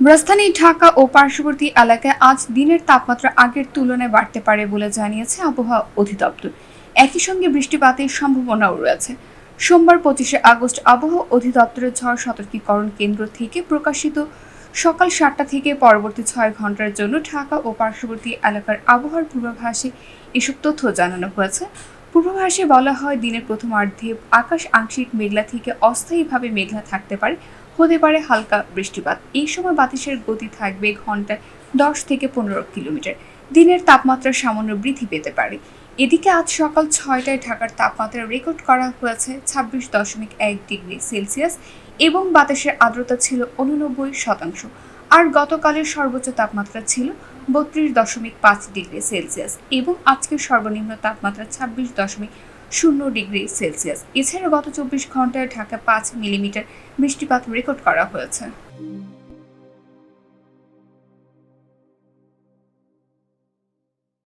রাজধানী ঢাকা ও পার্শ্ববর্তী এলাকায় আজ দিনের তাপমাত্রা আগের তুলনায় বাড়তে পারে বলে জানিয়েছে আবহাওয়া অধিদপ্তর। একই সঙ্গে বৃষ্টিপাতের সম্ভাবনাও রয়েছে। সোমবার পঁচিশে আগস্ট আবহাওয়া অধিদপ্তরের ঝড় সতর্কীকরণ কেন্দ্র থেকে প্রকাশিত সকাল সাতটা থেকে পরবর্তী ছয় ঘণ্টার জন্য ঢাকা ও পার্শ্ববর্তী এলাকার আবহাওয়ার পূর্বাভাসে এসব তথ্য জানানো হয়েছে। পূর্বাভাসে বলা হয়, দিনের প্রথমার্ধে আকাশ আংশিক মেঘলা থেকে অস্থায়ীভাবে মেঘলা থাকতে পারে, হতে পারে হালকা বৃষ্টিপাত। এই সময় বাতাসের গতি থাকবে ঘন্টায় দশ থেকে পনেরো কিলোমিটার। দিনের তাপমাত্রা সামান্য বৃদ্ধি পেতে পারে। এদিকে আজ সকাল ছয়টায় ঢাকার তাপমাত্রা রেকর্ড করা হয়েছে ছাব্বিশ দশমিক এক ডিগ্রি সেলসিয়াস এবং বাতাসের আর্দ্রতা ছিল উননব্বই শতাংশ। আর গতকালের সর্বোচ্চ তাপমাত্রা ছিল বত্রিশ দশমিক পাঁচ ডিগ্রি সেলসিয়াস এবং আজকের সর্বনিম্ন তাপমাত্রা ছাব্বিশ দশমিক শূন্য ডিগ্রি সেলসিয়াস। এছাড়া গত চব্বিশ ঘন্টায় ঢাকা পাঁচ মিলিমিটার বৃষ্টিপাত রেকর্ড করা হয়েছে।